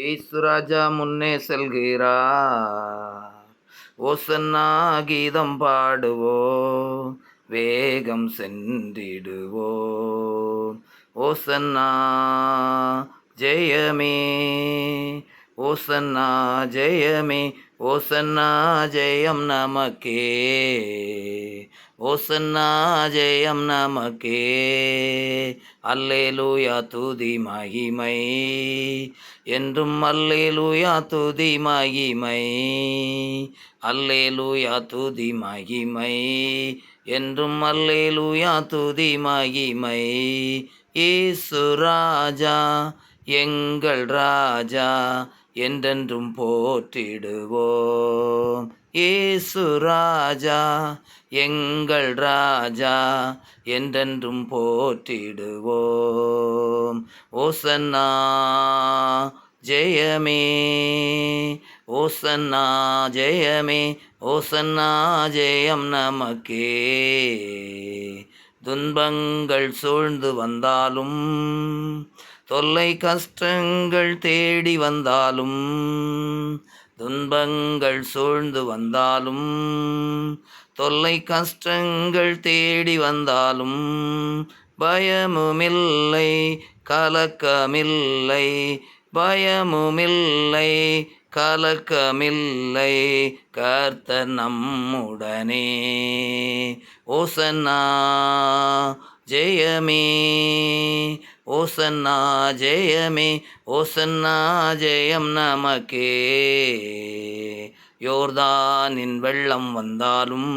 ஈசுராஜா முன்னே செல்கிறார். ஓசன்னா கீதம் பாடுவோ வேகம் சென்றிடுவோ. ஓசன்னா ஜெயமே ஓசன்னா ஜெயமே ஓசன்னா ஜெயம் நமக்கே. ஓசன்னா ஜெயம் நமக்கே. அல்லேலூயா துதி மகிமை. என்றும் அல்லேலூயா துதி மகிமை. அல்லேலூயா துதி மகிமை. என்றும் அல்லேலூயா துதி மகிமை. ஈசுராஜா எங்கள் ராஜா என்றென்றும் போற்றிடுவோம். ஏசு ராஜா எங்கள் ராஜா என்றென்றும் போற்றிடுவோம். ஓசன்னா ஜெயமே ஓசன்னா ஜெயமே ஓசன்னா ஜெயம் நமக்கே. துன்பங்கள் சூழ்ந்து வந்தாலும் தொல்லை கஷ்டங்கள் தேடி வந்தாலும் துன்பங்கள் சூழ்ந்து வந்தாலும் தொல்லை கஷ்டங்கள் தேடி வந்தாலும் பயமுமில்லை கலக்கமில்லை பயமுமில்லை கலக்கமில்லை கர்த்த நம்முடனே. ஓசன்னா ஜெயமே. ஓசன்னா ஜெயமே ஓசன்னா ஜெயம் நமக்கே. யோர்தானின் வெள்ளம் வந்தாலும்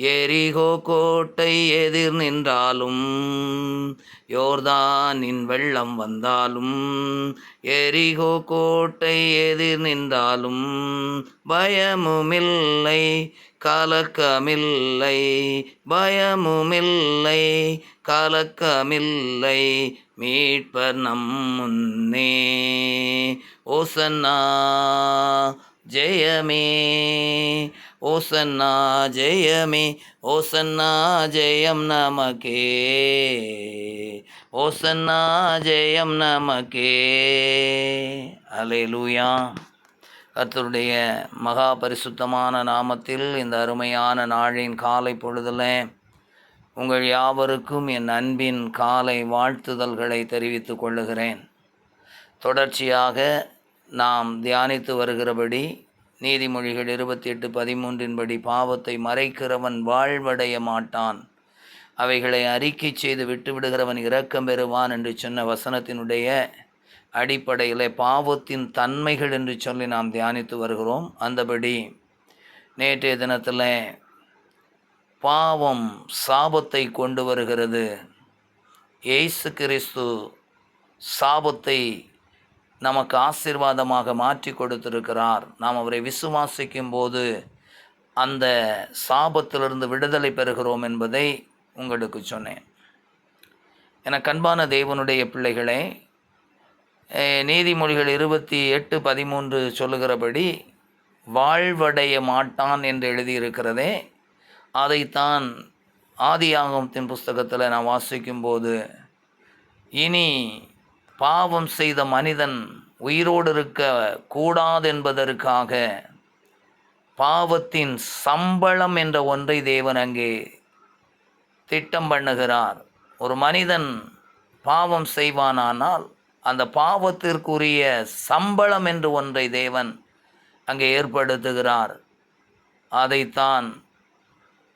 எரிகோ கோட்டை எதிர் நின்றாலும் யோர்தானின் வெள்ளம் வந்தாலும் எரிகோ கோட்டை எதிர் நின்றாலும் பயமுமில்லை கலக்கமில்லை பயமுமில்லை கலக்கமில்லை மீட்பர் நம் முன்னே. ஓசன்னா ஜெயமே. ஓசன்னா ஜெயமே ஓசன்னா ஜெயம் நமக்கே. ஓசன்னா ஜெயம் நமக்கே. அலையலூயா கர்த்தருடைய மகா பரிசுத்தமான நாமத்தில் இந்த அருமையான நாளின் காலை பொழுதில் உங்கள் யாவருக்கும் என் அன்பின் காலை வாழ்த்துதல்களை தெரிவித்துக் கொள்ளுகிறேன். தொடர்ச்சியாக நாம் தியானித்து வருகிறபடி நீதிமொழிகள் இருபத்தி எட்டு பதிமூன்றின்படி பாவத்தை மறைக்கிறவன் வாழ்வடைய மாட்டான். அவைகளை அறிக்கை செய்து விட்டுவிடுகிறவன் இரக்கம் பெறுவான் என்று சொன்ன வசனத்தினுடைய அடிப்படையில் பாவத்தின் தன்மைகள் என்று சொல்லி நாம் தியானித்து வருகிறோம். அந்தபடி நேற்றைய தினத்தில் பாவம் சாபத்தை கொண்டு வருகிறது. இயேசு கிறிஸ்து சாபத்தை நமக்கு ஆசீர்வாதமாக மாற்றி கொடுத்திருக்கிறார். நாம் அவரை விசுவாசிக்கும் போது அந்த சாபத்திலிருந்து விடுதலை பெறுகிறோம் என்பதை உங்களுக்கு சொன்னேன். என கண்பான தேவனுடைய பிள்ளைகளே நீதிமொழிகள் இருபத்தி எட்டு பதிமூன்று சொல்லுகிறபடி வாழ்வடைய மாட்டான் என்று எழுதியிருக்கிறதே அதைத்தான் ஆதியாகமத்தின் புஸ்தகத்தில் நான் வாசிக்கும்போது இனி பாவம் செய்த மனிதன் உயிரோடு இருக்க கூடாது என்பதற்காக பாவத்தின் சம்பளம் என்ற ஒன்றை தேவன் அங்கே திட்டம் பண்ணுகிறார். ஒரு மனிதன் பாவம் செய்வானானால் அந்த பாவத்திற்குரிய சம்பளம் என்று ஒன்றை தேவன் அங்கே ஏற்படுத்துகிறார். அதைத்தான்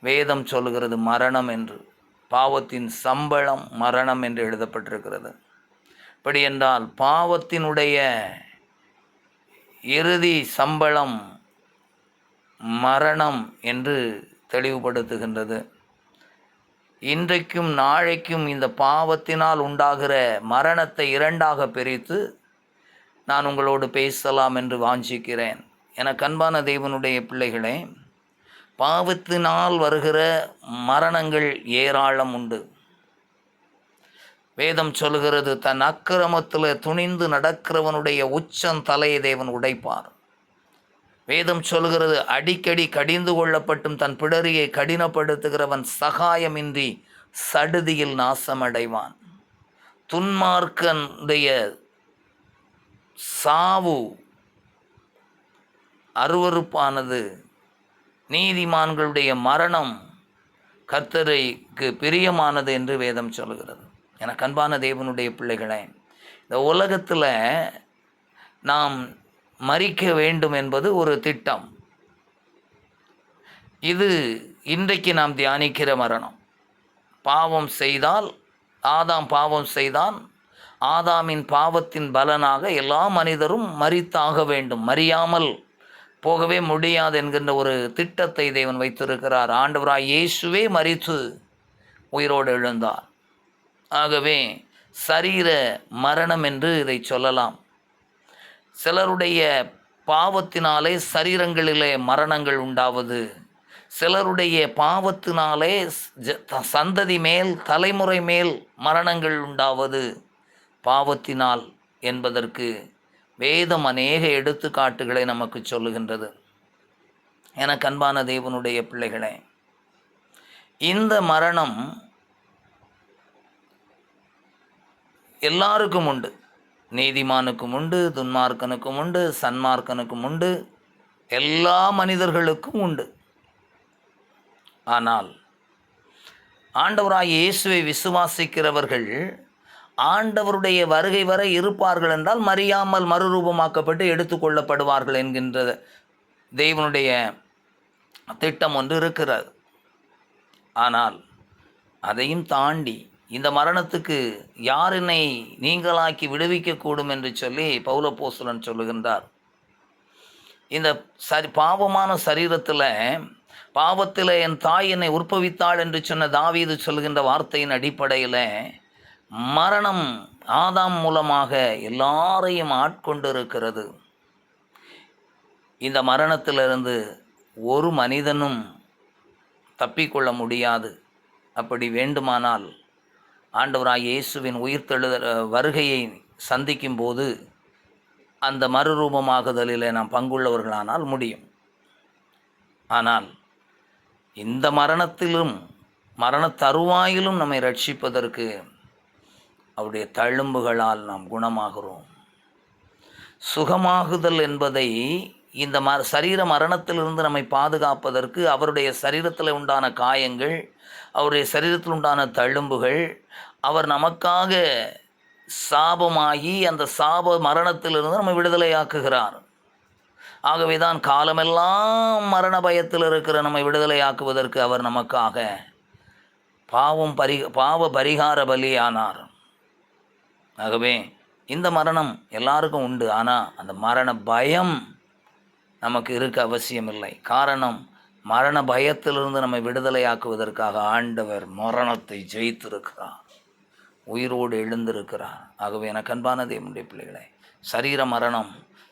வேதம் சொல்கிறது மரணம் என்று. பாவத்தின் சம்பளம் மரணம் என்று எழுதப்பட்டிருக்கிறது. அப்படி என்றால் பாவத்தினுடைய இறுதி சம்பளம் மரணம் என்று தெளிவுபடுத்துகின்றது. இன்றைக்கும் நாளைக்கும் இந்த பாவத்தினால் உண்டாகிற மரணத்தை இரண்டாக பிரித்து நான் உங்களோடு பேசலாம் என்று வாஞ்சிக்கிறேன். என கண்பான தெய்வனுடைய பிள்ளைகளே பாவத்தினால் வருகிற மரணங்கள் ஏராளம் உண்டு. வேதம் சொல்கிறது தன் அக்கிரமத்தில் துணிந்து நடக்கிறவனுடைய உச்சம் தலையை தேவன் உடைப்பார். வேதம் சொல்கிறது அடிக்கடி கடிந்து கொள்ளப்பட்டும் தன் பிடரியை கடினப்படுத்துகிறவன் சகாயமின்றி சடுதியில் நாசமடைவான். துன்மார்க்கனுடைய சாவு அருவருப்பானது நீதிமான்களுடைய மரணம் கர்த்தரைக்கு பிரியமானது என்று வேதம் சொல்கிறது எனக்கு அன்பான தேவனுடைய பிள்ளைகளே இந்த உலகத்தில் நாம் மறிக்க வேண்டும் என்பது ஒரு திட்டம். இது இன்றைக்கு நாம் தியானிக்கிற மரணம். பாவம் செய்தால் ஆதாம் பாவம் செய்தான் ஆதாமின் பாவத்தின் பலனாக எல்லா மனிதரும் மறித்தாக வேண்டும். மறியாமல் போகவே முடியாது என்கின்ற ஒரு திட்டத்தை தேவன் வைத்திருக்கிறார். ஆண்டவராய் இயேசுவே மறித்து உயிரோடு எழுந்தார். ஆகவே சரீர மரணம் என்று இதை சொல்லலாம். சிலருடைய பாவத்தினாலே சரீரங்களிலே மரணங்கள் உண்டாவது. சிலருடைய பாவத்தினாலே சந்ததி மேல் தலைமுறை மேல் மரணங்கள் உண்டாவது. பாவத்தினால் என்பதற்கு வேதம் அநேக எடுத்துக்காட்டுகளை நமக்கு சொல்லுகின்றது. என கண்பான தேவனுடைய பிள்ளைகளே இந்த மரணம் எல்லாருக்கும் உண்டு. நீதிமானுக்கும் உண்டு துன்மார்க்கனுக்கும் உண்டு சன்மார்க்கனுக்கும் உண்டு எல்லா மனிதர்களுக்கும் உண்டு. ஆனால் ஆண்டவராய் இயேசுவை விசுவாசிக்கிறவர்கள் ஆண்டவருடைய வருகை வரை இருப்பார்கள் என்றால் மறியாமல் மறுரூபமாக்கப்பட்டு எடுத்துக்கொள்ளப்படுவார்கள் என்கின்ற தெய்வனுடைய திட்டம் ஒன்று இருக்கிறது. ஆனால் அதையும் தாண்டி இந்த மரணத்துக்கு யார் என்னை நீங்களாக்கி விடுவிக்கக்கூடும் என்று சொல்லி பௌலப்போசுலன் சொல்லுகின்றார். இந்த சரி பாவமான சரீரத்தில் பாவத்தில் என் தாய் என்னை உற்பவித்தாள் என்று சொன்ன தாவீது சொல்கின்ற வார்த்தையின் அடிப்படையில் மரணம் ஆதாம் மூலமாக எல்லாரையும் ஆட்கொண்டு இருக்கிறது இந்த மரணத்திலிருந்து ஒரு மனிதனும் தப்பிக்கொள்ள முடியாது. அப்படி வேண்டுமானால் ஆண்டவராக இயேசுவின் உயிர்த்தெழுதல் வருகையை சந்திக்கும் போது அந்த மறுரூபமாகுதலில் நாம் பங்குள்ளவர்களானால் முடியும். ஆனால் இந்த மரணத்திலும் மரண தருவாயிலும் நம்மை ரட்சிப்பதற்கு அவருடைய தழும்புகளால் நாம் குணமாகிறோம். சுகமாகுதல் என்பதை இந்த ம சரீர மரணத்திலிருந்து நம்மை பாதுகாப்பதற்கு அவருடைய சரீரத்தில் உண்டான காயங்கள் அவருடைய சரீரத்தில் உண்டான தழும்புகள் அவர் நமக்காக சாபமாகி அந்த சாப மரணத்திலிருந்து நம்மை விடுதலையாக்குகிறார். ஆகவே தான் காலமெல்லாம் மரண பயத்தில் இருக்கிற நம்மை விடுதலையாக்குவதற்கு அவர் நமக்காக பாவம் பரி பாவ பரிகார பலியானார். ஆகவே இந்த மரணம் எல்லாருக்கும் உண்டு. ஆனால் அந்த மரண பயம் நமக்கு இருக்க அவசியமில்லை. காரணம் மரண பயத்திலிருந்து நம்மை விடுதலையாக்குவதற்காக ஆண்டவர் மரணத்தை ஜெயித்திருக்கிறார். உயிரோடு எழுந்திருக்கிறார். ஆகவே எனக்கு அன்பான என்னுடைய பிள்ளைகளை சரீர மரணம்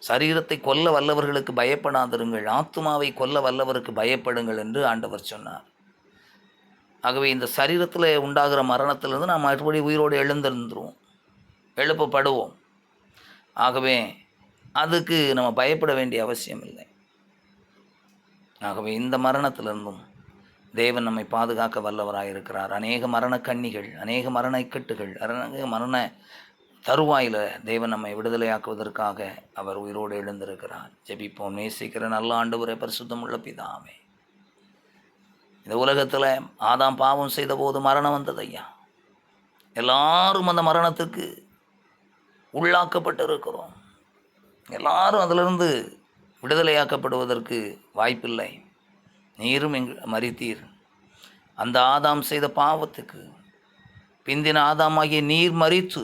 சரீரத்தை கொல்ல வல்லவர்களுக்கு பயப்படாதிருங்கள் ஆத்துமாவை கொல்ல வல்லவருக்கு பயப்படுங்கள் என்று ஆண்டவர் சொன்னார். ஆகவே இந்த சரீரத்தில் உண்டாகிற மரணத்திலிருந்து நாம் மறுபடி உயிரோடு எழுந்திருந்துருவோம் எழுப்பப்படுவோம். ஆகவே அதுக்கு நம்ம பயப்பட வேண்டிய அவசியம் இல்லை. ஆகவே இந்த மரணத்திலிருந்தும் தேவன் நம்மை பாதுகாக்க வல்லவராக இருக்கிறார். அநேக மரண கண்ணிகள் அநேக மரண இக்கட்டுகள் அநேக மரண தருவாயில் தேவன் நம்மை விடுதலையாக்குவதற்காக அவர் உயிரோடு எழுந்திருக்கிறார். ஜெபிப்போம். நேசிக்கிற நல்ல ஆண்டு ஆண்டவரை பரிசுத்தம் உள்ள பிதாமே இந்த உலகத்தில் ஆதாம் பாவம் செய்த போது மரணம் வந்தது ஐயா. எல்லாரும் அந்த மரணத்துக்கு உள்ளாக்கப்பட்டு இருக்கிறோம் எல்லாரும் அதிலிருந்து விடுதலையாக்கப்படுவதற்கு வாய்ப்பில்லை. நீரும் எங் மறித்தீர் அந்த ஆதாம் செய்த பாவத்துக்கு பிந்தின ஆதாமாகிய நீர் மறித்து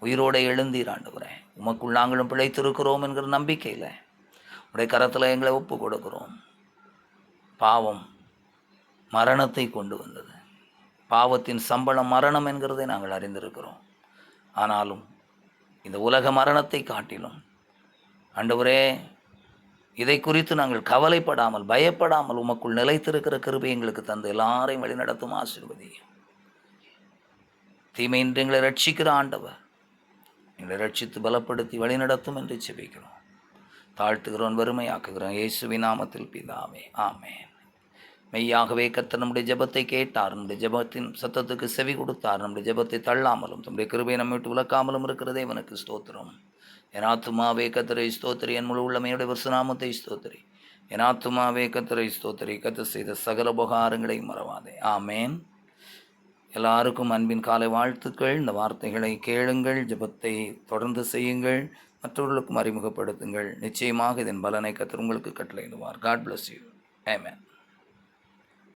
உயிரோடு எழுந்தீர் ஆண்டுகிறேன் உமக்குள் நாங்களும் பிழைத்திருக்கிறோம் என்கிற நம்பிக்கையில் உடைய கரத்தில் எங்களை ஒப்பு கொடுக்கிறோம். பாவம் மரணத்தை கொண்டு வந்தது. பாவத்தின் சம்பளம் மரணம் என்கிறதை நாங்கள் அறிந்திருக்கிறோம். ஆனாலும் இந்த உலக மரணத்தை காட்டிலும் ஆண்டவரே இதை குறித்து நாங்கள் கவலைப்படாமல் பயப்படாமல் உமக்குள் நிலைத்திருக்கிற கிருபை எங்களுக்கு தந்து எல்லாரையும் வழிநடத்தும் ஆசீர்வதி. தீமையின்றி எங்களை ரட்சிக்கிற ஆண்டவர் எங்களை ரட்சித்து பலப்படுத்தி வழிநடத்தும் என்று செபிக்கிறோம் தாழ்த்துகிறோம் வறுமையாக்குகிறோம். இயேசுவி நாமத்தில் பிதாமே ஆமே மெய்யாகவே கத்த நம்முடைய ஜெபத்தை கேட்டார். நம்முடைய ஜெபத்தின் சத்தத்துக்கு செவி கொடுத்தார். நம்முடைய ஜெபத்தை தள்ளாமலும் தம்முடைய கிருபை நம்மை விட்டு விளக்காமலும் இருக்கிறதே எனக்கு ஸ்தோத்திரம். என் ஆத்துமாவே கத்திரை ஸ்தோத்திரி. என் முழு உள்ளமையுடைய விசுநாமத்தை ஸ்தோத்திரி. என் ஆத்துமாவே கத்திரை ஸ்தோத்திரி. கத்து செய்த சகல உபகாரங்களையும் மறவாதே. ஆமேன். எல்லாருக்கும் அன்பின் காலை வாழ்த்துக்கள். இந்த வார்த்தைகளை கேளுங்கள் ஜெபத்தை தொடர்ந்து செய்யுங்கள் மற்றவர்களுக்கும் அறிமுகப்படுத்துங்கள். நிச்சயமாக இதன் பலனை கத்தர் உங்களுக்கு கட்டளையிடுவார். God bless you amen